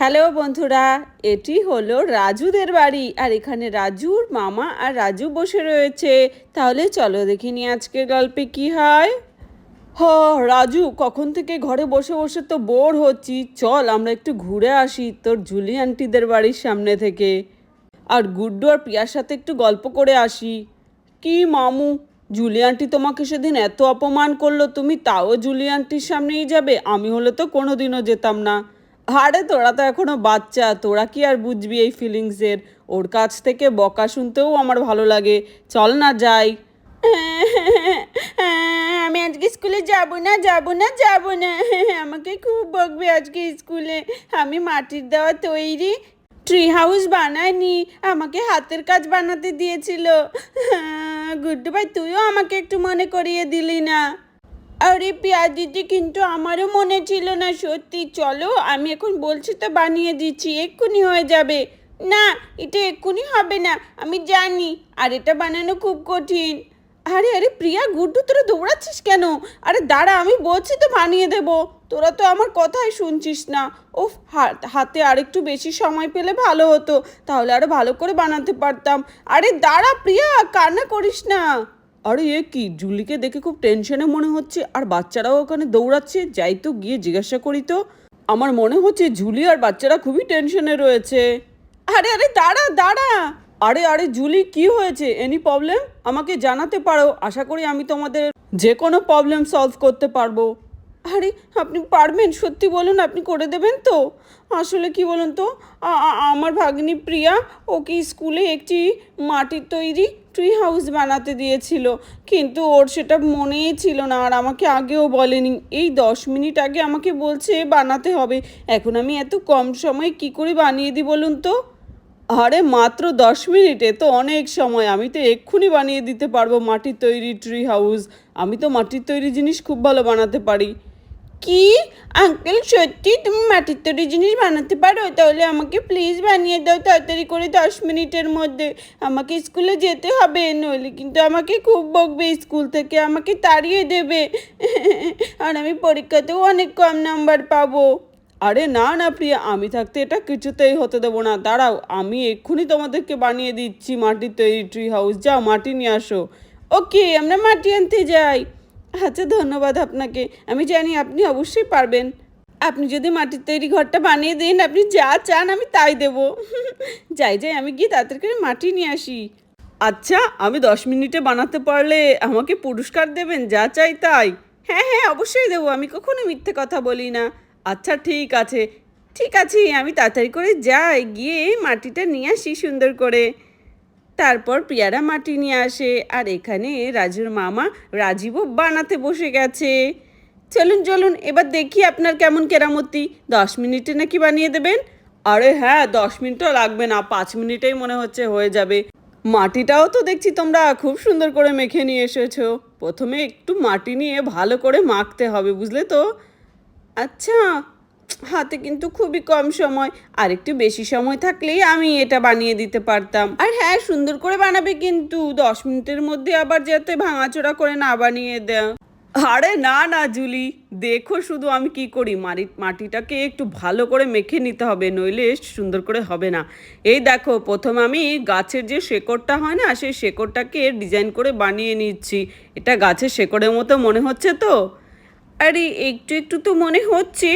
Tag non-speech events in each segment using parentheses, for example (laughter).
Hello বন্ধুরা, এটি হলো রাজুদের বাড়ি, আর এখানে রাজুর মামা আর রাজু বসে রয়েছে। তাহলে চলো দেখিনি আজকের গল্পে কি হয়। হ, রাজু, কখন থেকে ঘরে বসে বসে তো বোর হচ্ছি। চল, আমরা একটু ঘুরে আসি তোর জুলি আন্টিদের বাড়ির সামনে থেকে। আর গুড্ডু আর প্রিয়ার সাথে একটু গল্প করে আসি। কি মামু জুলি আন্টি তোমাকে সেদিন এত অপমান করল, তুমি তাও জুলি আন্টির সামনেই যাবে? আমি হলে তো কোনোদিনও যেতাম না। আরে তোরা তো এখনও বাচ্চা, তোরা কি আর বুঝবি এই ফিলিংসের? ওর কাছ থেকে বকা শুনতেও আমার ভালো লাগে। চল না যাই। আমি আজকে স্কুলে যাব না যাব না যাব না। আমাকে খুব বকবে আজকে স্কুলে। আমি মাটির দেওয়া তৈরি ট্রি হাউস বানায়নি আমাকে হাতের কাজ বানাতে দিয়েছিল। গুড্ডু ভাই, তুইও আমাকে একটু মনে করিয়ে দিলি না। আরে পিয়াজিটি কিন্তু আমারও মনে ছিল না, সত্যি। চলো, আমি এখন বলছি তো বানিয়ে দিচ্ছি, এক্ষুনি হয়ে যাবে। না, এটা এক্ষুনি হবে না, আমি জানি, আর এটা বানানো খুব কঠিন। আরে আরে প্রিয়া, গুড্ডু, তোরা দৌড়াচ্ছিস কেন? আরে দাঁড়া, আমি বলছি তো বানিয়ে দেব। তোরা তো আমার কথাই শুনছিস না। ও হাতে আরেকটু বেশি সময় পেলে ভালো হতো, তাহলে আরও ভালো করে বানাতে পারতাম। আরে দাঁড়া প্রিয়া, কান্না করিস না। আরে এ কি? জুলিকে দেখে খুব টেনশনে মনে হচ্ছে। আর বাচ্চারাও ওখানে দৌড়াচ্ছে। যাই তো গিয়ে জিজ্ঞাসা করি তো। আমার মনে হচ্ছে ঝুলি আর বাচ্চারা খুবই টেনশনে রয়েছে। আরে আরে, দাঁড়া দাঁড়া। আরে আরে, জুলি, কি হয়েছে? এনি প্রবলেম আমাকে জানাতে পারো। আশা করি আমি তোমাদের যে কোনো প্রবলেম সলভ করতে পারব। আরে, আপনি পারবেন, সত্যি বলুন, আপনি করে দেবেন তো। আসলে কি বলুন তো আমার ভাগ্নি প্রিয়া, ওকে স্কুলে একটি মাটির তৈরি ট্রি হাউস বানাতে দিয়েছিল। কিন্তু ওর সেটা মনেই ছিল না, আর আমাকে আগেও বলেনি। এই দশ মিনিট আগে আমাকে বলছে, বানাতে হবে। এখন আমি এত কম সময়ে কি করে বানিয়ে দিই বলুন তো? আরে, মাত্র দশ মিনিটে তো অনেক সময়। আমি তো এক্ষুনি বানিয়ে দিতে পারব মাটির তৈরি ট্রি হাউস আমি তো মাটির তৈরি জিনিস খুব ভালো বানাতে পারি। কি? আঙ্কেল, সত্যি তুমি মাটির তৈরি জিনিস বানাতে পারো? তাহলে আমাকে প্লিজ বানিয়ে দাও তাড়াতাড়ি করে দশ মিনিটের মধ্যে। আমাকে স্কুলে যেতে হবে, নইলে কিন্তু আমাকে খুব বকবে স্কুল থেকে, আমাকে তাড়িয়ে দেবে। (laughs) আর আমি পরীক্ষাতেও অনেক কম নাম্বার পাবো। আরে না না প্রিয়া, আমি থাকতে এটা কিছুতেই হতে দেবো না। দাঁড়াও, আমি এক্ষুনি তোমাদেরকে বানিয়ে দিচ্ছি মাটির তৈরি ট্রি হাউস যাও, মাটি নিয়ে আসো। ওকে আমরা মাটি আনতে যাই। আচ্ছা ধন্যবাদ আপনাকে। আমি জানি আপনি অবশ্যই পারবেন। আপনি যদি মাটির তৈরি ঘরটা বানিয়ে দিন আপনি যা চান আমি তাই দেব। যাই যাই আমি গিয়ে তাড়াতাড়ি করে মাটি নিয়ে আসি। আচ্ছা আমি দশ মিনিটে বানাতে পারলে আমাকে পুরস্কার দেবেন যা চাই তাই। হ্যাঁ হ্যাঁ অবশ্যই দেবো আমি কখনো মিথ্যে কথা বলি না। আচ্ছা ঠিক আছে। ঠিক আছে আমি তাড়াতাড়ি করে যাই গিয়ে মাটিটা নিয়ে আসি সুন্দর করে। তারপর পিয়ারা মাটি নিয়ে আসে। আর এখানে রাজুর মামা রাজীবও বানাতে বসে গেছে। চলুন চলুন, এবার দেখি আপনার কেমন কেরামতি। দশ মিনিটে নাকি বানিয়ে দেবেন? আরে হ্যাঁ দশ মিনিটও লাগবে না, পাঁচ মিনিটেই মনে হচ্ছে হয়ে যাবে। মাটিটাও তো দেখছি তোমরা খুব সুন্দর করে মেখে নিয়ে এসেছ। প্রথমে একটু মাটি নিয়ে ভালো করে মাখতে হবে, বুঝলে তো? আচ্ছা হাতে কিন্তু খুবই কম সময়, আর একটু বেশি সময় থাকলেই আমি এটা বানিয়ে দিতে পারতাম। আর হ্যাঁ সুন্দর করে বানাবে কিন্তু দশ মিনিটের মধ্যে আবার যাতে ভাঙাচোরা করে না বানিয়ে দেয়। আরে না না, জুলি, দেখো শুধু আমি কি করি। মাটি মাটিটাকে একটু ভালো করে মেখে নিতে হবে, নইলে সুন্দর করে হবে না। এই দেখো, প্রথম আমি গাছের যে শেকড়টা হয় না, সেই শেকড়টাকে ডিজাইন করে বানিয়ে নিচ্ছি। এটা গাছের শেকড়ের মতো মনে হচ্ছে তো? আরে, একটু একটু তো মনে হচ্ছে।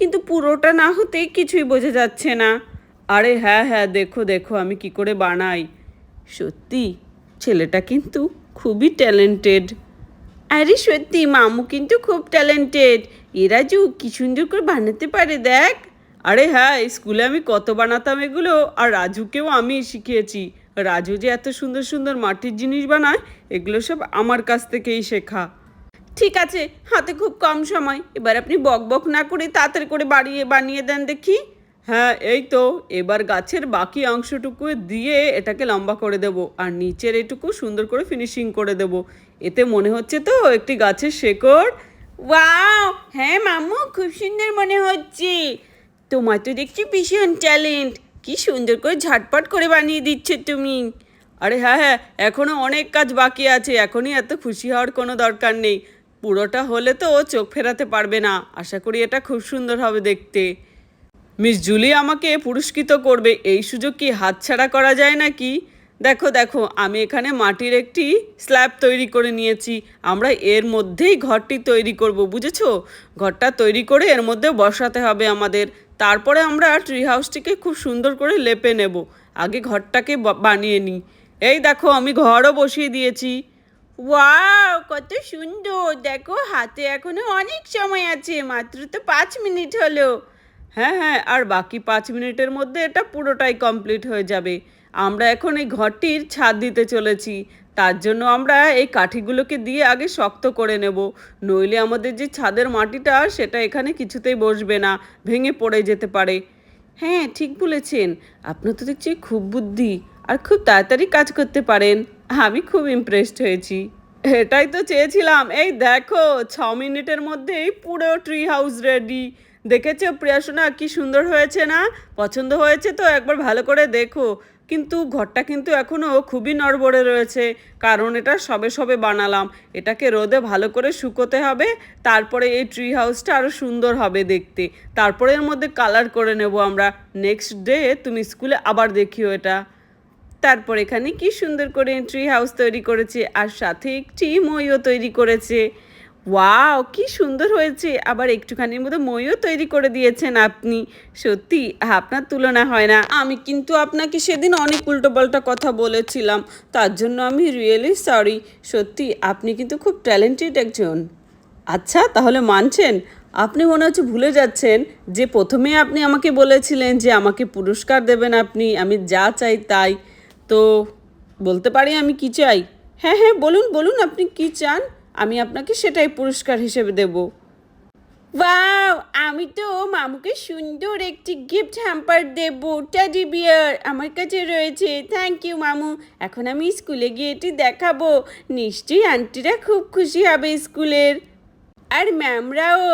কিন্তু পুরোটা না হতেই কিছুই বোঝা যাচ্ছে না। আরে হ্যাঁ হ্যাঁ দেখো দেখো, আমি কি করে বানাই? সত্যি, ছেলেটা কিন্তু খুবই ট্যালেন্টেড আরে সত্যি, মামু কিন্তু খুব ট্যালেন্টেড এরা যে কি সুন্দর করে বানাতে পারে, দেখ। আরে হ্যাঁ স্কুলে আমি কত বানাতাম এগুলো, আর রাজুকেও আমি শিখিয়েছি। রাজু যে এত সুন্দর সুন্দর মাটির জিনিস বানায়, এগুলো সব আমার কাছ থেকেই শেখা। ঠিক আছে, হাতে খুব কম সময়। এবার আপনি বক বক না করে তাড়াতাড়ি করে বাড়িয়ে বানিয়ে দেন দেখি। হ্যাঁ এই তো, এবার গাছের বাকি অংশটুকু দিয়ে এটাকে লম্বা করে দেব আর নিচের এটুকু সুন্দর করে ফিনিশিং করে দেব। এতে মনে হচ্ছে তো একটি গাছের শেকড়। ওয়াও! হ্যাঁ মামু, খুব সুন্দর মনে হচ্ছে। তোমার তো দেখছি ভীষণ ট্যালেন্ট কি সুন্দর করে ঝটপট করে বানিয়ে দিচ্ছে তুমি। আরে হ্যাঁ হ্যাঁ এখনও অনেক কাজ বাকি আছে, এখনই এত খুশি হওয়ার কোনো দরকার নেই। পুরোটা হলে তো ও চোখ ফেরাতে পারবে না। আশা করি এটা খুব সুন্দর হবে দেখতে। মিস জুলি আমাকে পুরস্কৃত করবে। এই সুযোগ কি হাতছাড়া করা যায় নাকি? দেখো দেখো, আমি এখানে মাটির একটি স্ল্যাব তৈরি করে নিয়েছি। আমরা এর মধ্যেই ঘরটি তৈরি করব, বুঝেছ? ঘরটা তৈরি করে এর মধ্যে বসাতে হবে আমাদের। তারপরে আমরা ট্রি হাউসটিকে খুব সুন্দর করে লেপে নেব। আগে ঘরটাকে বানিয়ে নিই। এই দেখো, আমি ঘরও বসিয়ে দিয়েছি। ওয়াও, কত সুন্দর। দেখো, হাতে এখনও অনেক সময় আছে, মাত্র তো পাঁচ মিনিট হলো। হ্যাঁ হ্যাঁ আর বাকি পাঁচ মিনিটের মধ্যে এটা পুরোটাই কমপ্লিট হয়ে যাবে। আমরা এখন এই ঘরটির ছাদ দিতে চলেছি। তার জন্য আমরা এই কাঠিগুলোকে দিয়ে আগে শক্ত করে নেব। নইলে আমাদের যে ছাদের মাটিটা, সেটা এখানে কিছুতেই বসবে না, ভেঙে পড়ে যেতে পারে। হ্যাঁ ঠিক বলেছেন। আপনার তো দেখছি খুব বুদ্ধি। আর খুব তাড়াতাড়ি কাজ করতে পারেন। আমি খুব ইমপ্রেসড হয়েছি। এটাই তো চেয়েছিলাম। এই দেখো, ছ মিনিটের মধ্যেই পুরো ট্রি হাউস রেডি দেখেছ প্রিয়াসোনা, কি সুন্দর হয়েছে না? পছন্দ হয়েছে তো একবার ভালো করে দেখো। কিন্তু ঘরটা কিন্তু এখনও খুবই নড়বড়ে রয়েছে। কারণ এটা সবে সবে বানালাম। এটাকে রোদে ভালো করে শুকোতে হবে। তারপরে এই ট্রি হাউসটা আরও সুন্দর হবে দেখতে। তারপরে এর মধ্যে কালার করে নেব আমরা। নেক্সট ডে তুমি স্কুলে আবার দেখিও এটা। তারপর এখানে কি সুন্দর করে ট্রি হাউস তৈরি করেছে, আর সাথে একটি মইও তৈরি করেছে। ওয়াও কি সুন্দর হয়েছে। আবার একটুখানির মধ্যে মইও তৈরি করে দিয়েছেন আপনি। সত্যি, আপনার তুলনা হয় না। আমি কিন্তু আপনাকে সেদিন অনেক উল্টোপাল্টা কথা বলেছিলাম। তার জন্য আমি রিয়েলি সরি সত্যি, আপনি কিন্তু খুব ট্যালেন্টেড একজন। আচ্ছা তাহলে মানছেন? আপনি মনে হচ্ছে ভুলে যাচ্ছেন যে প্রথমে আপনি আমাকে বলেছিলেন যে আমাকে পুরস্কার দেবেন আপনি, আমি যা চাই তাই। তো বলতে পারি আমি কি চাই? হ্যাঁ হ্যাঁ বলুন বলুন, আপনি কি চান? আমি আপনাকে সেটাই পুরস্কার হিসেবে দেব। ওয়াও, আমি তো মামুকে সুন্দর একটি গিফট হ্যাম্পার দেব টেডি বিয়ার আমার কাছে রয়েছে। থ্যাংক ইউ মামু। এখন আমি স্কুলে গিয়ে এটি দেখাবো। নিশ্চয়ই আন্টিরা খুব খুশি হবে স্কুলের। আর ম্যামরাও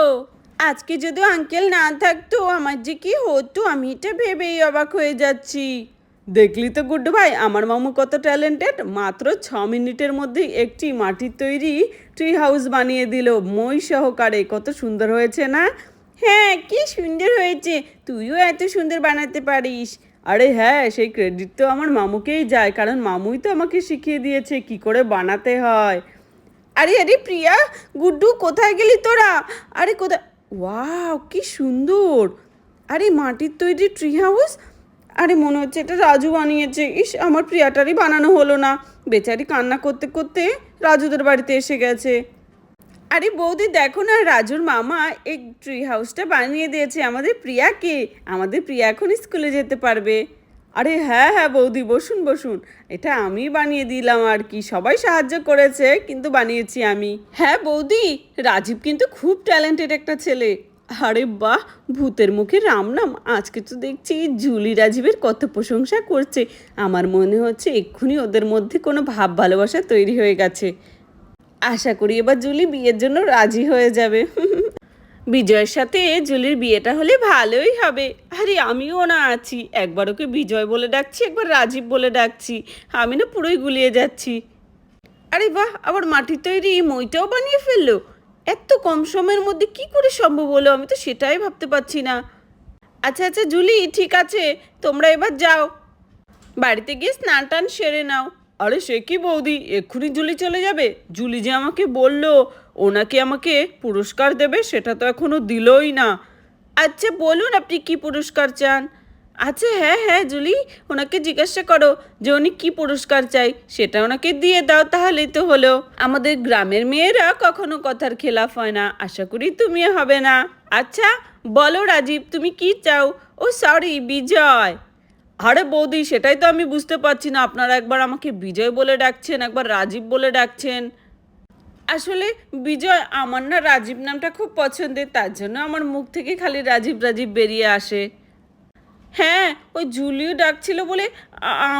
আজকে যদি আঙ্কেল না থাকতো, আমার যে কি হতো, আমি এটা ভেবেই অবাক হয়ে যাচ্ছি। দেখলি তো গুড্ডু ভাই, আমার মামু কত ট্যালেন্টেড মাত্র ছ মিনিটের মধ্যে একটি মাটির তৈরি ট্রি হাউস বানিয়ে দিল। মই সহকারে, কত সুন্দর হয়েছে না? হ্যাঁ কি সুন্দর হয়েছে, তুইও এত সুন্দর বানাতে পারিস। আরে হ্যাঁ সেই ক্রেডিট তো আমার মামুকেই যায়, কারণ মামুই তো আমাকে শিখিয়ে দিয়েছে কি করে বানাতে হয়। আরে আরে প্রিয়া, গুড্ডু, কোথায় গেলি তোরা? আরে কোথায়, ওয়াও, কি সুন্দর। আরে মাটির তৈরি ট্রি হাউস আরে মনে হচ্ছে এটা রাজু বানিয়েছে। ইস, আমার প্রিয়াটারই বানানো হলো না। বেচারি কান্না করতে করতে রাজুদের বাড়িতে এসে গেছে। আরে বৌদি, দেখো না, রাজুর মামা এই ট্রি হাউসটা বানিয়ে দিয়েছে। আমাদের প্রিয়াকে। আমাদের প্রিয়া এখন স্কুলে যেতে পারবে। আরে হ্যাঁ হ্যাঁ বৌদি, বসুন বসুন। এটা আমি বানিয়ে দিলাম আর কি। সবাই সাহায্য করেছে, কিন্তু বানিয়েছি আমি। হ্যাঁ বৌদি, রাজীব কিন্তু খুব ট্যালেন্টেড একটা ছেলে। আরে বাহ, ভূতের মুখে রাম নাম। আজকে তো দেখছি জুলি রাজীবের কত প্রশংসা করছে। আমার মনে হচ্ছে এক্ষুনি ওদের মধ্যে কোনো ভাব ভালোবাসা তৈরি হয়ে গেছে। আশা করি এবার জুলি বিয়ের জন্য রাজি হয়ে যাবে। (laughs) বিজয়ের সাথে জুলির বিয়েটা হলে ভালোই হবে। আরে আমিও না আছি। একবার ওকে বিজয় বলে ডাকছি, একবার রাজীব বলে ডাকছি। আমি না পুরোই গুলিয়ে যাচ্ছি। আরে বাহ, আবার মাটির তৈরি মইটাও বানিয়ে ফেলল। এত কম সময়ের মধ্যে কি করে সম্ভব হলো? আমি তো সেটাই ভাবতে পারছি না। আচ্ছা আচ্ছা জুলি, ঠিক আছে, তোমরা এবার যাও। বাড়িতে গিয়ে স্নান টান সেরে নাও। আরে, সে কি বৌদি? এক্ষুনি জুলি চলে যাবে? জুলি যে আমাকে বলল ওনাকে আমাকে পুরস্কার দেবে, সেটা তো এখনও দিলই না। আচ্ছা বলুন আপনি কি পুরস্কার চান? আচ্ছা হ্যাঁ হ্যাঁ জুলি, ওনাকে জিজ্ঞাসা করো যে উনি কি পুরস্কার চাই সেটা ওনাকে দিয়ে দাও, তাহলেই তো হলো। আমাদের গ্রামের মেয়েরা কখনো কথার খেলাফ হয় না, আশা করি তুমি হবে না। আচ্ছা বলো রাজীব, তুমি কি চাও? Oh sorry Bijoy. আরে বৌদি, সেটাই তো আমি বুঝতে পারছি না, আপনারা একবার আমাকে বিজয় বলে ডাকছেন, একবার রাজীব বলে ডাকছেন। আসলে বিজয়, আমার না রাজীব নামটা খুব পছন্দের, তার জন্য আমার মুখ থেকে খালি রাজীব রাজীব বেরিয়ে আসে। হ্যাঁ ওই জুলিও ডাকছিল বলে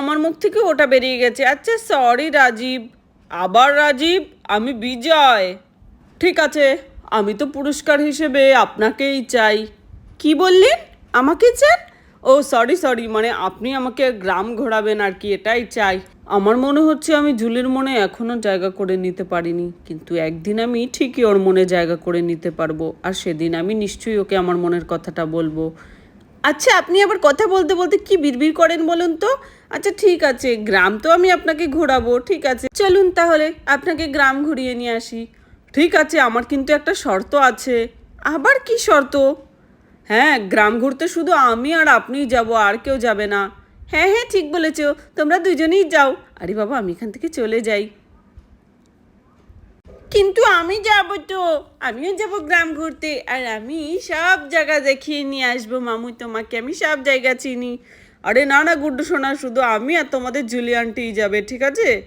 আমার মুখ থেকে ওটা বেরিয়ে গেছে। আচ্ছা সরি রাজীব। আবার রাজীব, আমি বিজয়। ঠিক আছে, আমি তো পুরস্কার হিসেবে আপনাকেই চাই। কি বললেন? আমাকে চান? ও সরি সরি মানে আপনি আমাকে গ্রাম ঘোরাবেন আর কি, এটাই চাই। আমার মনে হচ্ছে আমি জুলির মনে এখনও জায়গা করে নিতে পারিনি, কিন্তু একদিন আমি ঠিকই ওর মনে জায়গা করে নিতে পারব, আর সেদিন আমি নিশ্চয়ই ওকে আমার মনের কথাটা বলব। আচ্ছা আপনি আবার কথা বলতে বলতে কি বিড়বিড় করেন বলুন তো? আচ্ছা ঠিক আছে, গ্রাম তো আমি আপনাকে ঘোরাবো, ঠিক আছে। চলুন তাহলে, আপনাকে গ্রাম ঘুরিয়ে নিয়ে আসি। ঠিক আছে, আমার কিন্তু একটা শর্ত আছে। আবার কি শর্ত? হ্যাঁ গ্রাম ঘুরতে শুধু আমি আর আপনিই যাব, আর কেউ যাবে না। হ্যাঁ হ্যাঁ ঠিক বলেছ, তোমরা দুজনেই যাও। আরে বাবা, আমি এখান থেকে চলে যাই। কিন্তু আমি যাব তো। আমিও যাব গ্রাম ঘুরতে। আর আমি সব জায়গা দেখিয়ে নিয়ে আসব মামু তোমাকে। আমি সব জায়গা চিনি। আরে না না, গুড্ডু সোনা, শুধু আমি আর তোমাদের জুলি আন্টিই যাবে, ঠিক আছে?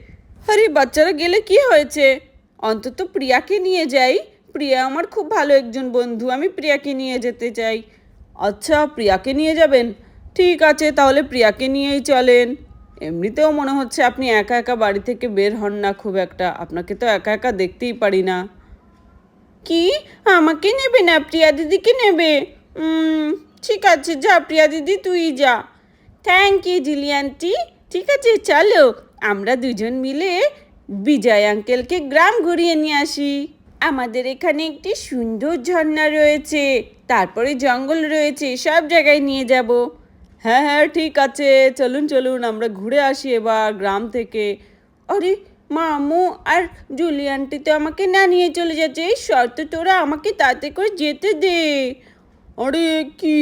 আরে, বাচ্চারা গেলে কি হয়েছে? অন্তত প্রিয়াকে নিয়ে যাই। প্রিয়া আমার খুব ভালো একজন বন্ধু, আমি প্রিয়াকে নিয়ে যেতে চাই। আচ্ছা প্রিয়াকে নিয়ে যাবেন? ঠিক আছে, তাহলে প্রিয়াকে নিয়েই চলেন। এমনিতেও মনে হচ্ছে আপনি একা একা বাড়ি থেকে বের হন না খুব একটা। আপনাকে তো একা একা দেখতেই পারি না। কি? আমাকে নেবে না? প্রিয়া দিদিকে নেবে? ঠিক আছে, যা প্রিয়া দিদি, তুই যা। থ্যাংক ইউ জিলিয়ান্টি ঠিক আছে, চলো। আমরা দুজন মিলে বিজয় আঙ্কেলকে গ্রাম ঘুরিয়ে নিয়ে আসি। আমাদের এখানে একটি সুন্দর ঝর্ণা রয়েছে। তারপরে জঙ্গল রয়েছে। সব জায়গায় নিয়ে যাব। হ্যাঁ হ্যাঁ ঠিক আছে। চলুন চলুন, আমরা ঘুরে আসি এবার গ্রাম থেকে। আরে, মামু আর জুলি আন্টি তো আমাকে না নিয়ে চলে যাচ্ছে। এই শর্ত তোরা আমাকে তাতে করে যেতে দে। আরে, কি?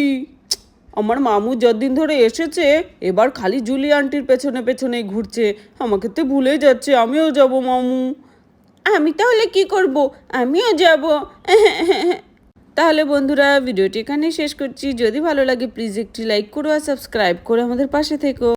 আমার মামু যতদিন ধরে এসেছে, এবার খালি জুলি আন্টির পেছনে পেছনেই ঘুরছে। আমাকে তো ভুলে যাচ্ছে, আমিও যাব, মামু। আমি তাহলে কি করব? আমিও যাব। (laughs) তাহলে বন্ধুরা ভিডিওটি এখানেই শেষ করছি। যদি ভালো লাগে প্লিজ একটি লাইক করো আর সাবস্ক্রাইব করে আমাদের পাশে থেকো।